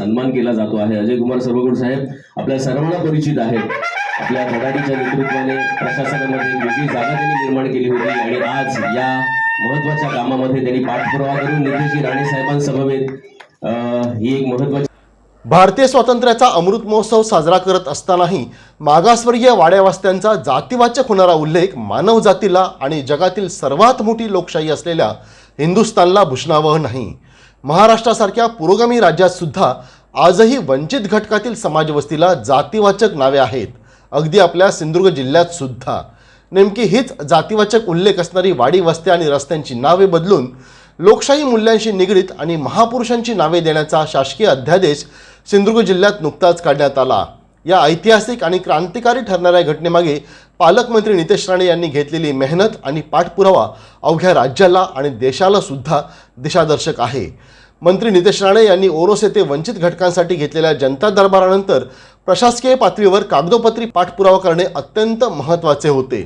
सन्मान केला जातो आहे. अजय कुमार सर्वगुण साहेब आपल्या सर्वांना परिचित आहेत. आपल्या धडाडीच्या नेतृत्वाने प्रशासनामध्ये वेगळी जागा त्यांनी निर्माण केली होती आणि आज या महत्त्वाच्या कामामध्ये त्यांनी पाठपुरावा करून नितेशजी राणे साहेबांसमवेत ही एक महत्वाची भारतीय स्वातंत्र्याचा अमृत महोत्सव साजरा करत असतानाही मागासवर्गीय वाड्यावास्त्यांचा जातीवाचक होणारा उल्लेख मानव जातीला आणि जगातील सर्वात मोठी लोकशाही असलेल्या हिंदुस्थानला भूषणावह नाही. महाराष्ट्रासारख्या पुरोगामी राज्यात सुद्धा आजही वंचित घटकातील समाजवस्तीला जातीवाचक नावे आहेत. अगदी आपल्या सिंधुदुर्ग जिल्ह्यात सुद्धा. नेमकी हीच जातीवाचक उल्लेख असणारी वाडी वस्त्या आणि रस्त्यांची नावे बदलून लोकशाही मूल्यांशी निगडीत आणि महापुरुषांची नावे देण्याचा शासकीय अध्यादेश सिंधुदुर्ग जिल्ह्यात नुकताच काढण्यात आला. या ऐतिहासिक आणि क्रांतिकारी ठरणाऱ्या घटनेमागे पालकमंत्री नितेश राणे यांनी घेतलेली मेहनत आणि पाठपुरावा अवघ्या राज्याला आणि देशाला सुद्धा दिशादर्शक आहे. मंत्री नितेश राणे यांनी ओरोस येथे वंचित घटकांसाठी घेतलेल्या जनता दरबारानंतर प्रशासकीय पातळीवर कागदोपत्री पाठपुरावा करणे अत्यंत महत्त्वाचे होते.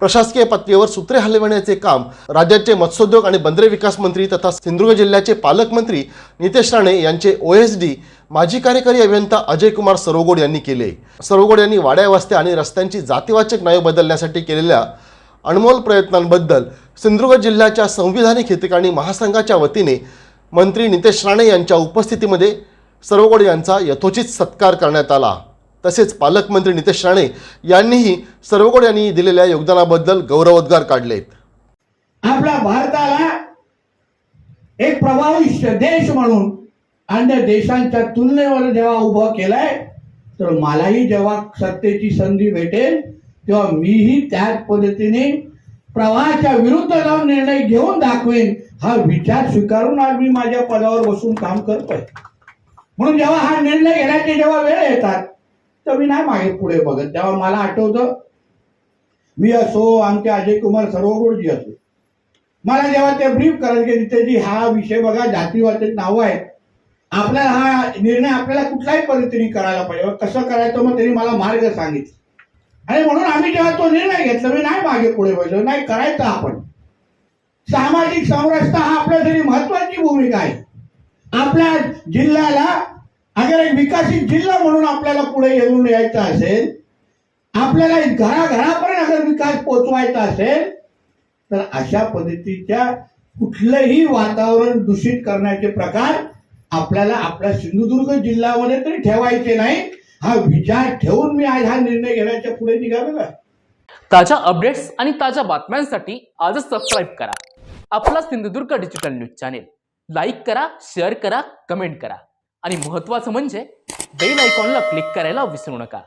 प्रशासकीय पातळीवर सूत्रे हलविण्याचे काम राज्याचे मत्स्योद्योग आणि बंदरे विकास मंत्री तथा सिंधुदुर्ग जिल्ह्याचे पालकमंत्री नितेश राणे यांचे ओ एस डी माजी कार्यकारी अभियंता अजय कुमार सरोगोड यांनी केले. सरोगोड यांनी वाड्या वस्त्या आणि रस्त्यांची जातीवाचक नावे बदलण्यासाठी केलेल्या अनमोल प्रयत्नांबद्दल सिंधुदुर्ग जिल्ह्याच्या संविधानिक हितकाणी महासंघाच्या वतीने मंत्री नितेश राणे यांच्या उपस्थितीमध्ये सरोगोड यांचा यथोचित सत्कार करण्यात आला. तसेच पालकमंत्री नितेश राणे यांनीही सरोगोड यांनी दिलेल्या योगदानाबद्दल गौरवोद्गार काढलेत आपल्या भारताला एक प्रभावी देश म्हणून अन्य देशांच्या तुलनेवर जेव्हा उभं केलंय तर मलाही जेव्हा सत्तेची संधी भेटेल तेव्हा मीही त्याच पद्धतीने प्रवाहाच्या विरुद्ध जाऊन निर्णय घेऊन दाखवेन हा विचार स्वीकारून आज मी माझ्या पदावर बसून काम करतोय. म्हणून जेव्हा हा निर्णय घेण्याचे जेव्हा वेळ येतात तर मी नाही मागे पुढे बघत. तेव्हा मला आठवतं मी असो आमचे अजय कुमार सर्वगुडजी असो. मला जेव्हा ते ब्रीफ करायचे की नितेशजी हा विषय बघा जातीवाचे नावं आहेत. आपल्याला हा निर्णय आपल्याला कुठल्याही पद्धतीने करायला पाहिजे. कसं करायचं मग त्यांनी मला मार्ग सांगितला. आणि म्हणून आम्ही जेव्हा तो निर्णय घेतला. मी नाही मागे पुढे बसलो. नाही करायचं आपण. सामाजिक समरसता हा आपल्यासाठी महत्वाची भूमिका आहे. आपल्या जिल्ह्याला अगर एक विकसित जिल्हा म्हणून आपल्याला पुढे येऊन यायचं असेल आपल्याला घराघरापर्यंत अगर विकास पोचवायचा असेल तर अशा पद्धतीच्या कुठलंही वातावरण दूषित करण्याचे प्रकार आपल्याला आपल्या सिंधुदुर्ग जिल्ह्यामध्ये तरी ठेवायचे नाही. हा विचार ठेवून मी आज हा निर्णय घेण्याच्या पुढे निघालो का ताज्या अपडेट्स आणि ताज्या बातम्यांसाठी आजच सबस्क्राईब करा. आपला Sindhudurg digital news channel like करा शेअर करा कमेंट करा. आणि महत्त्वाचं म्हणजे बेल आयकॉनला क्लिक करायला विसरू नका.